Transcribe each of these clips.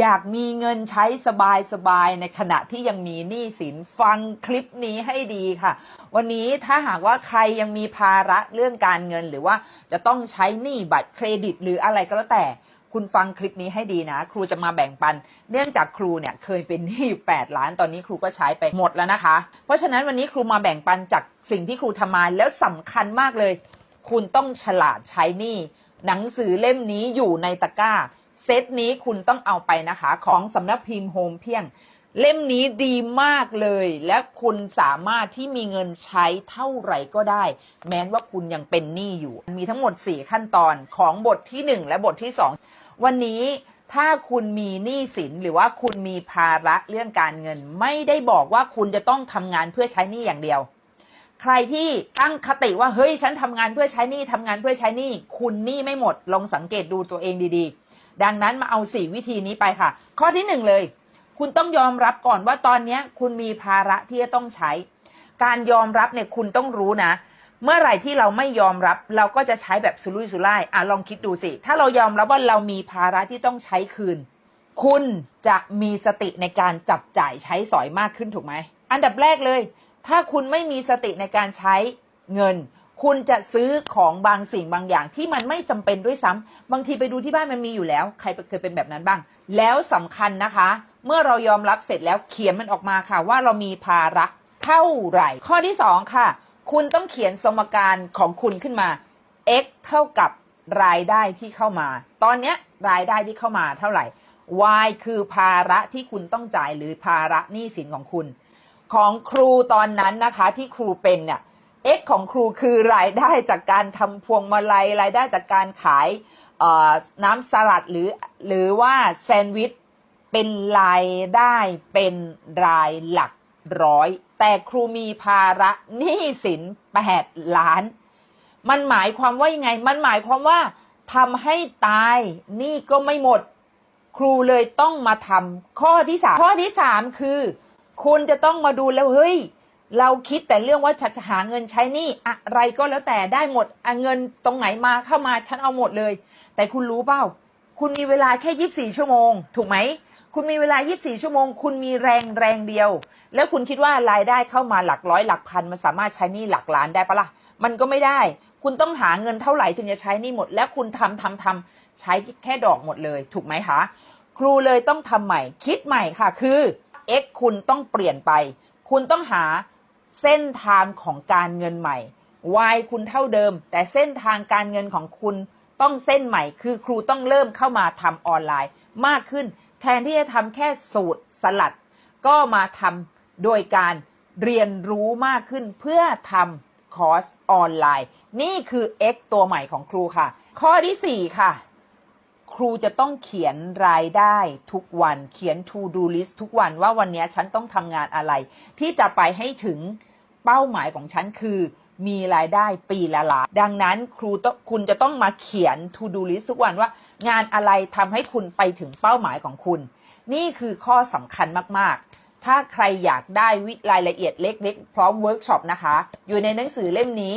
อยากมีเงินใช้สบายสบายๆในขณะที่ยังมีหนี้สินฟังคลิปนี้ให้ดีค่ะ วันนี้ถ้าหากว่าใครยังมีภาระเรื่องการเงิน หรือว่าจะต้องใช้หนี้บัตรเครดิต หรืออะไรก็แล้วแต่ คุณฟังคลิปนี้ให้ดีนะ ครูจะมาแบ่งปัน เนื่องจากครูเนี่ยเคยเป็นหนี้อยู่8ล้านตอนนี้ครูก็ใช้ไปหมดแล้วนะคะ เพราะฉะนั้นวันนี้ครูมาแบ่งปันจากสิ่งที่ครูทำมาแล้วสำคัญมากเลย คุณต้องฉลาดใช้หนี้หนังสือเล่มนี้อยู่ในตะกร้า เซตนี้คุณต้องเอาไปนะคะ ของสำนักพิมพ์โฮมเพียง เล่มนี้ดีมากเลย และคุณสามารถที่มีเงินใช้เท่าไหร่ก็ได้ แม้ว่าคุณยังเป็นหนี้อยู่ มีทั้งหมด 4 ขั้นตอนของบทที่ 1 และบทที่ 2 วันนี้ถ้าคุณมีหนี้สินหรือว่าคุณมีภาระเรื่องการเงิน ไม่ได้บอกว่าคุณจะต้องทำงานเพื่อใช้หนี้อย่างเดียว ใครที่ตั้งคติว่าเฮ้ยฉันทำงานเพื่อใช้หนี้ทำงานเพื่อใช้หนี้ คุณหนี้ไม่หมดลองสังเกตดูตัวเองดีๆ ดังนั้นมาเอาสี่วิธีนี้ไปค่ะ ข้อที่หนึ่งเลย คุณต้องยอมรับก่อนว่าตอนนี้คุณมีภาระที่จะต้องใช้ การยอมรับเนี่ยคุณต้องรู้นะ เมื่อไหร่ที่เราไม่ยอมรับเราก็จะใช้แบบสุรุ่ยสุร่ายอะลองคิดดูสิ ถ้าเรายอมรับว่าเรามีภาระที่ต้องใช้คืน คุณจะมีสติในการจับจ่ายใช้สอยมากขึ้นถูกไหมอันดับแรกเลย ถ้าคุณไม่มีสติในการใช้เงิน คุณจะซื้อของบางสิ่งบางอย่างที่มันไม่จำเป็นด้วยซ้ำบางทีไปดูที่บ้านมันมีอยู่แล้ว ใครเคยเป็นแบบนั้นบ้าง แล้วสำคัญนะคะ เมื่อเรายอมรับเสร็จแล้วเขียนมันออกมาค่ะ ว่าเรามีภาระเท่าไหร่ ข้อที่สองค่ะ คุณต้องเขียนสมการของคุณขึ้นมา x เท่ากับรายได้ที่เข้ามา ตอนเนี้ยรายได้ที่เข้ามาเท่าไหร่ y คือภาระที่คุณต้องจ่ายหรือภาระหนี้สินของคุณ ของครูตอนนั้นนะคะที่ครูเป็นเนี่ย x ของครูคือรายได้จากการทำพวงมาลัยรายได้จากการขายน้ำสลัดหรือหรือว่าแซนด์วิชเป็นรายได้เป็นรายหลักร้อย แต่ครูมีภาระหนี้สิน8ล้าน มันหมายความว่ายังไง มันหมายความว่าทำให้ตายหนี่ก็ไม่หมด ครูเลยต้องมาทำข้อที่สามข้อที่สามคือ คุณจะต้องมาดูแล้วเฮ้ย เราคิดแต่เรื่องว่าจะหาเงินใช้หนี่อะไรก็แล้วแต่ได้หมดเงินตรงไหนมาเข้ามาฉันเอาหมดเลย แต่คุณรู้เปล่า คุณมีเวลาแค่ยีิบสี่ชั่วโมง ถูกไหม คุณมีเวลา24ชั่วโมง คุณมีแรงแรงเดียว แล้วคุณคิดว่ารายได้เข้ามาหลักร้อยหลักพันมันสามารถใช้หนี่หลักล้านได้ปะละ่ะมันก็ไม่ได้ คุณต้องหาเงินเท่าไหร่ถึงจะใช้หนี่หมด แล้วคุณทำทำทำใช้แค่ดอกหมดเลย ถูกไหมคะ ครูเลยต้องทำใหม่ คิดใหม่ค่ะ คือ x คุณต้องเปลี่ยนไป คุณต้องหา เส้นทางของการเงินใหม่ y คุณเท่าเดิม แต่เส้นทางการเงินของคุณต้องเส้นใหม่ คือครูต้องเริ่มเข้ามาทำออนไลน์มากขึ้น แทนที่จะทำแค่สูตรสลัด ก็มาทำโดยการเรียนรู้มากขึ้นเพื่อทำคอร์สออนไลน์ นี่คือ X ตัวใหม่ของครูค่ะ ข้อที่ 4 ค่ะ ครูจะต้องเขียนรายได้ทุกวัน เขียน to do list ทุกวันว่าวันนี้ฉันต้องทำงานอะไร ที่จะไปให้ถึง เป้าหมายของฉันคือมีรายได้ปีละล้านดังนั้นครูต้องคุณจะต้องมาเขียน to do list ทุกวันว่า งานอะไรทำให้คุณไปถึงเป้าหมายของคุณ นี่คือข้อสำคัญมากๆ ถ้าใครอยากได้วิรายละเอียดเล็ก ๆ พร้อมเวิร์กช็อปนะคะ อยู่ในหนังสือเล่มนี้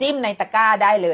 จิ้มในตะกร้าได้เลย